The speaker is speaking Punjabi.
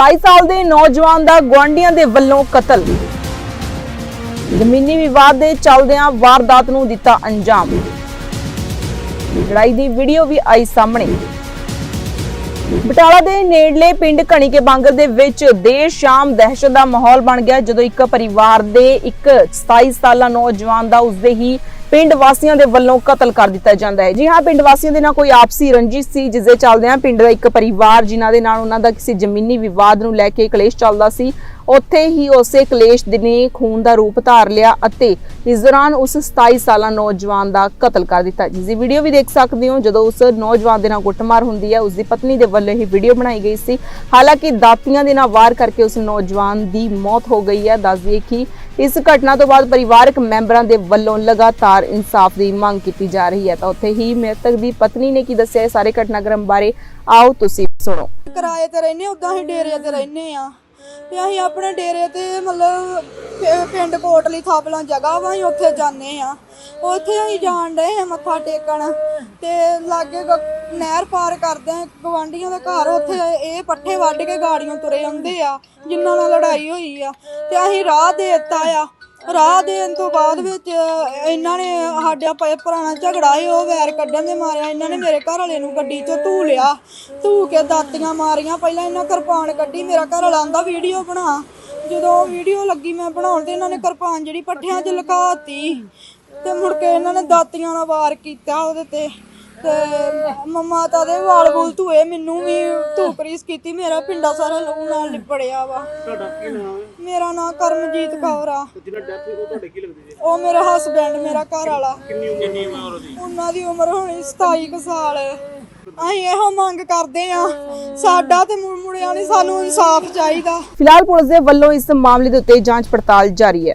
27 ਸਾਲ ਦੇ ਨੌਜਵਾਨ ਦਾ ਗੁਆਂਢੀਆਂ ਦੇ ਵੱਲੋਂ ਕਤਲ। ਜ਼ਮੀਨੀ ਵਿਵਾਦ ਦੇ ਚੱਲਦਿਆਂ ਵਾਰਦਾਤ ਨੂੰ ਦਿੱਤਾ ਅੰਜਾਮ। ਲੜਾਈ ਦੀ ਵੀਡੀਓ ਵੀ ਆਈ ਸਾਹਮਣੇ। ਬਟਾਲਾ ਦੇ ਨੇੜਲੇ ਪਿੰਡ ਘਣੀਕੇ ਬਾਂਗਰ ਦੇ ਵਿੱਚ ਦੇਰ ਸ਼ਾਮ ਦਹਿਸ਼ਤ ਦਾ ਮਾਹੌਲ ਬਣ ਗਿਆ ਜਦੋਂ ਇੱਕ ਪਰਿਵਾਰ ਦੇ ਇੱਕ 27 ਸਾਲਾ ਨੌਜਵਾਨ ਦਾ ਉਸਦੇ ਹੀ ਪਿੰਡ ਵਾਸੀਆਂ ਦੇ ਵੱਲੋਂ ਕਤਲ ਕਰ ਦਿੱਤਾ ਜਾਂਦਾ ਹੈ। ਜੀ ਹਾਂ, ਪਿੰਡ ਵਾਸੀਆਂ ਦੇ ਨਾਲ ਕੋਈ ਆਪਸੀ ਰੰਜਿਸ਼ ਸੀ, ਜਿਸ ਦੇ ਚੱਲਦਿਆਂ ਪਿੰਡ ਦਾ ਇੱਕ ਪਰਿਵਾਰ, ਜਿਨ੍ਹਾਂ ਦੇ ਨਾਲ ਉਹਨਾਂ ਦਾ ਕਿਸੇ ਜ਼ਮੀਨੀ ਵਿਵਾਦ ਨੂੰ ਲੈ ਕੇ ਕਲੇਸ਼ ਚੱਲਦਾ ਸੀ ਉੱਥੇ ਹੀ ਉਸੇ ਕਲੇਸ਼ ਨੇ ਖੂਨ ਦਾ ਰੂਪ ਧਾਰ ਲਿਆ ਅਤੇ ਇਸ ਦੌਰਾਨ ਉਸ 27 ਸਾਲਾ ਨੌਜਵਾਨ ਦਾ ਕਤਲ ਕਰ ਦਿੱਤਾ। ਜਿਸ ਦੀ ਵੀਡੀਓ ਵੀ ਦੇਖ ਸਕਦੇ ਹੋ, ਜਦੋਂ ਉਸ ਨੌਜਵਾਨ ਦੇ ਨਾਲ ਕੁੱਟਮਾਰ ਹੁੰਦੀ ਹੈ, ਉਸ ਦੀ ਪਤਨੀ ਦੇ ਵੱਲੋਂ ਹੀ ਵੀਡੀਓ ਬਣਾਈ ਗਈ ਸੀ। ਹਾਲਾਂਕਿ ਦਾਤੀਆਂ ਦੇ ਨਾਲ ਵਾਰ ਕਰਕੇ ਉਸ ਨੌਜਵਾਨ ਦੀ ਮੌਤ ਹੋ ਗਈ ਹੈ। ਦੱਸ ਦਈਏ ਕਿ ਇਸ ਘਟਨਾ ਤੋਂ ਬਾਅਦ ਪਰਿਵਾਰਕ ਮੈਂਬਰਾਂ ਦੇ ਵੱਲੋਂ ਲਗਾਤਾਰ ਇਨਸਾਫ ਦੀ ਮੰਗ ਕੀਤੀ ਜਾ ਰਹੀ ਹੈ। ਤਾਂ ਉੱਥੇ ਹੀ ਮ੍ਰਿਤਕ ਦੀ ਪਤਨੀ ਨੇ ਕੀ ਦੱਸਿਆ? ਸਾਰੇ ਘਟਨਾਕ੍ਰਮ ਬਾਰੇ ਆਓ ਤੁਸੀਂ ਸੁਣੋ। ਕਿਰਾਏ ਤੇ ਰਹਿੰਦੇ ਉਦਾਂ ਹੀ ਡੇਰੇ ਤੇ ਰਹਿੰਦੇ ਆ। ਤੇ ਅਸੀਂ ਆਪਣੇ ਡੇਰੇ ਤੇ ਮਤਲਬ ਪਿ- ਪਿੰਡ ਕੋਟਲੀ ਥਾਪਲਾਂ ਜਗ੍ਹਾ ਵਾ ਅਸੀਂ ਉੱਥੇ ਜਾਂਦੇ ਆ। ਉੱਥੇ ਅਸੀਂ ਜਾਣ ਡਏ ਆ ਮੱਥਾ ਟੇਕਣ ਤੇ ਲਾਗੇ ਗ- ਨਹਿਰ ਪਾਰ ਕਰਦੇ ਆ ਗਵਾਂਢੀਆਂ ਦਾ ਘਰ ਉੱਥੇ ਇਹ ਪੱਠੇ ਵੱਢ ਕੇ ਗਾੜੀਆਂ ਤੁਰੇ ਆਉਂਦੇ ਆ, ਜਿਨ੍ਹਾਂ ਨਾਲ ਲੜਾਈ ਹੋਈ ਆ। ਤੇ ਅਸੀਂ ਰਾਹ ਦੇ ਦਿੱਤਾ ਆ। ਰਾਹ ਦੇਣ ਤੋਂ ਬਾਅਦ ਵਿੱਚ ਇਹਨਾਂ ਨੇ ਸਾਡਾ ਪ- ਪੁਰਾਣਾ ਝਗੜਾ ਸੀ, ਉਹ ਵੈਰ ਕੱਢਣ ਦੇ ਮਾਰਿਆ, ਇਹਨਾਂ ਨੇ ਮੇਰੇ ਘਰ ਵਾਲੇ ਨੂੰ ਗੱਡੀ 'ਚੋਂ ਧੂ ਲਿਆ। ਧੂ ਕੇ ਦਾਤੀਆਂ ਮਾਰੀਆਂ, ਪਹਿਲਾਂ ਇਹਨਾਂ ਕਿਰਪਾਨ ਕੱਢੀ, ਮੇਰਾ ਘਰ ਵਾਲਾ ਆਂਦਾ, ਵੀਡੀਓ ਬਣਾ। ਜਦੋਂ ਵੀਡੀਓ ਲੱਗੀ ਮੈਂ ਬਣਾਉਣ ਤੇ ਇਹਨਾਂ ਨੇ ਕਿਰਪਾਨ ਜਿਹੜੀ ਪੱਠਿਆਂ 'ਚ ਲੁਕਾਤੀ ਤੇ ਮੁੜ ਕੇ ਇਹਨਾਂ ਨੇ ਦਾਤੀਆਂ ਨਾਲ ਵਾਰ ਕੀਤਾ ਉਹਦੇ ਤੇ। ਤੇ ਮ- ਮਾਤਾ ਦੇ ਵਾਲ ਬੂਲ ਧੂਏ ਮੈਨੂੰ ਵੀ ਧੂਕਰੀਸ ਕੀਤੀ ਮੇਰਾ ਪਿੰਡਾ ਸਾਰਾ ਲਹੂ ਨਾਲ ਲਿਪੜਿਆ ਵਾ। ਤੁਹਾਡਾ ਕੀ ਨਾਮ ਹੈ? ਮੇਰਾ ਨਾਮ ਕਰਮਜੀਤ ਕੌਰ ਆ। ਤੇ ਜਿਹਨਾਂ ਡੈਥ ਹੋਈ ਉਹ ਤੁਹਾਡੇ ਕੀ ਲੱਗਦੇ ਜੀ ਉਹ ਮੇਰਾ ਹਸਬੈਂਡ ਮੇਰਾ ਘਰ ਵਾਲਾ ਕਿੰਨੀ ਉਮਰ ਕਿੰਨੀ ਉਮਰ ਉਹਦੀ? ਉਹਨਾਂ ਦੀ ਉਮਰ ਹੋਣੀ 27 ਕੁ ਸਾਲ ਅਸੀਂ ਇਹੋ ਮੰਗ ਕਰਦੇ ਆ ਸਾਡਾ ਤੇ ਮੁ- ਮੁੰਡਿਆਂ ਨੇ ਸਾਨੂੰ ਇਨਸਾਫ ਚਾਹੀਦਾ। ਫਿਲਹਾਲ ਪੁਲਿਸ ਦੇ ਵੱਲੋਂ ਇਸ ਮਾਮਲੇ ਦੇ ਉੱਤੇ ਜਾਂਚ ਪੜਤਾਲ ਜਾਰੀ ਹੈ।